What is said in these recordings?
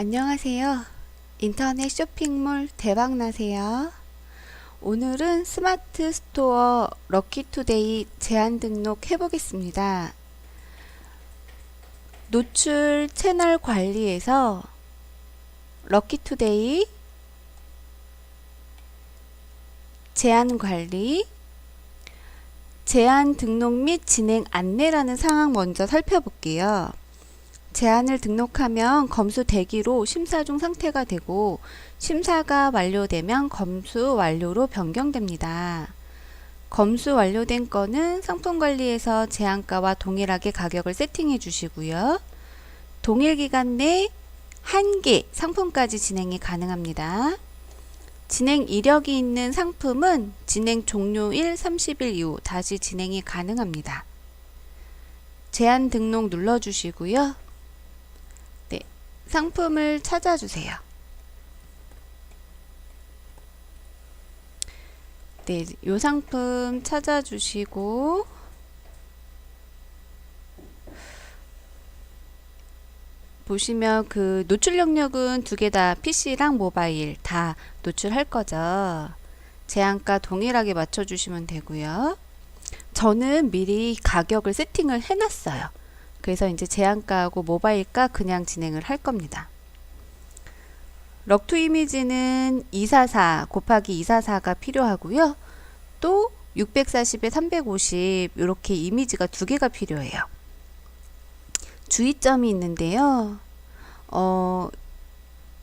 안녕하세요. 인터넷 쇼핑몰 대박나세요. 오늘은 스마트 스토어 럭키투데이 제한 등록 해보겠습니다. 노출 채널 관리에서 럭키투데이 제한 관리 제한 등록 및 진행 안내라는 상황 먼저 살펴볼게요. 제안을 등록하면 검수 대기로 심사 중 상태가 되고 심사가 완료되면 검수 완료로 변경됩니다. 검수 완료된 건은 상품 관리에서 제한가와 동일하게 가격을 세팅해 주시고요. 동일 기간 내 한 개 상품까지 진행이 가능합니다. 진행 이력이 있는 상품은 진행 종료일 30일 이후 다시 진행이 가능합니다. 제한 등록 눌러주시고요. 네, 상품을 찾아주세요. 네, 요 상품 찾아주시고 보시면 그 노출 영역은 두 개 다 PC랑 모바일 다 노출할 거죠. 제한가 동일하게 맞춰주시면 되고요. 저는 미리 가격을 세팅을 해놨어요. 그래서 이제 제한가하고 모바일가 그냥 진행을 할 겁니다. 럭투 이미지는 244 곱하기 244가 필요하고요. 또 640에 350 이렇게 이미지가 두 개가 필요해요. 주의점이 있는데요. 어,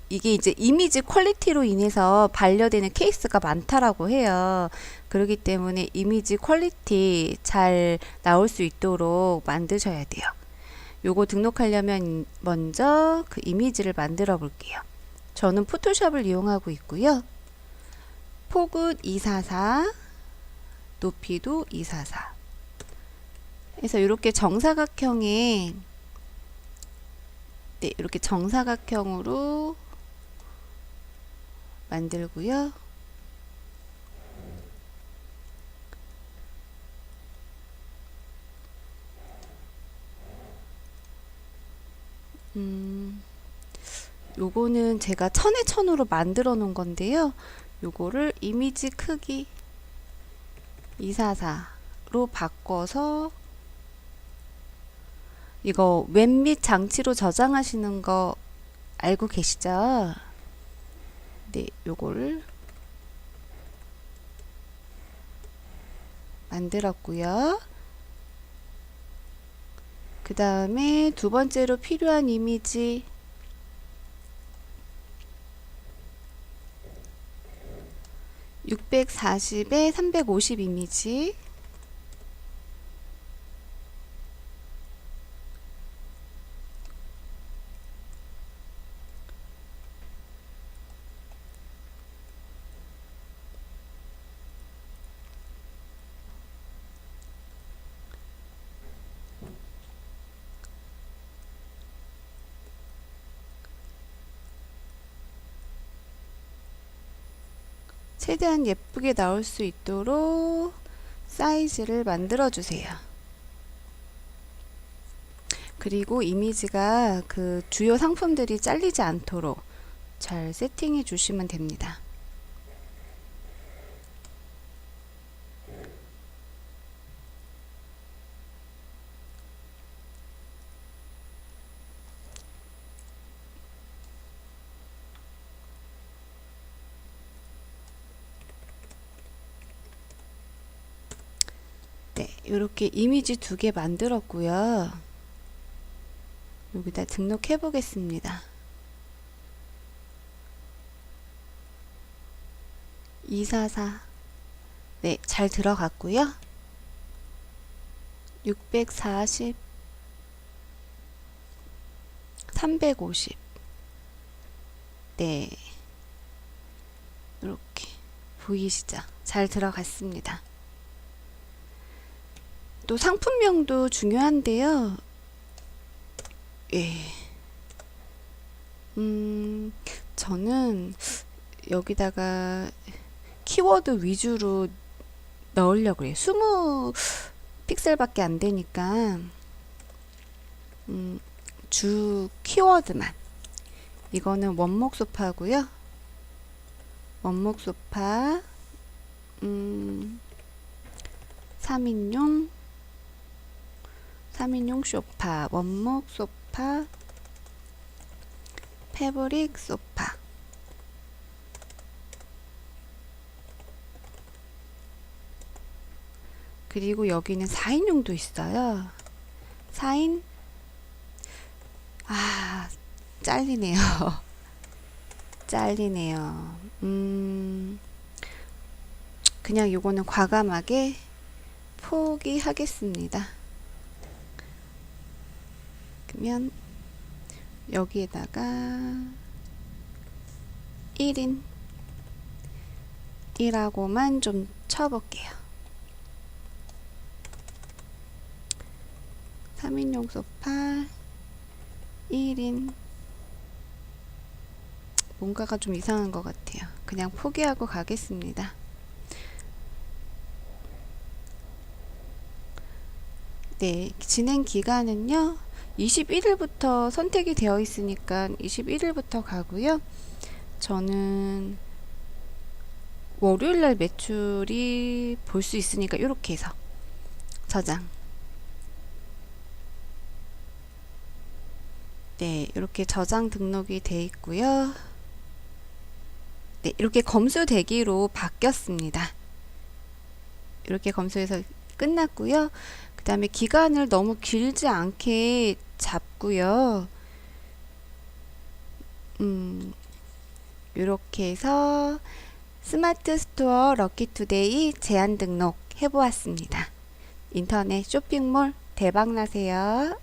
이게 이제 이미지 퀄리티로 인해서 반려되는 케이스가 많다라고 해요. 그렇기 때문에 이미지 퀄리티 잘 나올 수 있도록 만드셔야 돼요. 요거 등록하려면 먼저 그 이미지를 만들어 볼게요. 저는 포토샵을 이용하고 있고요. 폭은 244, 높이도 244. 그래서 이렇게 정사각형에 네, 이렇게 정사각형으로 만들고요. 음, 요거는 제가 천에 천으로 만들어 놓은 건데요. 요거를 이미지 크기 244로 바꿔서 이거 웹 및 장치로 저장하시는 거 알고 계시죠? 네, 요거를 만들었고요. 그 다음에 두 번째로 필요한 이미지. (640에 350) 이미지 최대한 예쁘게 나올 수 있도록 사이즈를 만들어 주세요. 그리고 이미지가 그 주요 상품들이 잘리지 않도록 잘 세팅해 주시면 됩니다. 네, 이렇게 이미지 두 개 만들었고요. 여기다 등록해 보겠습니다. 244 네, 잘 들어갔고요. 640 350 네. 이렇게 보이시죠? 잘 들어갔습니다. 또 상품명도 중요한데요. 예. 음, 저는 여기다가 키워드 위주로 넣으려고 해요. 20 픽셀밖에 안 되니까, 음, 주 키워드만 이거는 원목 소파고요. 원목 소파, 음, 3인용, 3인용 소파, 원목 소파, 패브릭 소파. 그리고 여기는 4인용도 있어요. 4인, 아, 잘리네요. 잘리네요. 음, 그냥 요거는 과감하게 포기하겠습니다. 그러면 여기에다가 1인 1하고만 좀 쳐볼게요. 3인용 소파 1인 뭔가가 좀 이상한 것 같아요. 그냥 포기하고 가겠습니다. 네, 진행 기간은요. 21일부터 선택이 되어 있으니까 21일부터 가고요. 저는 월요일 날 매출이 볼 수 있으니까 이렇게 해서 저장. 네, 이렇게 저장 등록이 돼 있고요. 네, 이렇게 검수 대기로 바뀌었습니다. 이렇게 검수해서 끝났고요. 그 다음에 기간을 너무 길지 않게 잡고요. 음, 이렇게 해서 스마트 스토어 럭키투데이 제한 등록 해보았습니다. 인터넷 쇼핑몰 대박 나세요.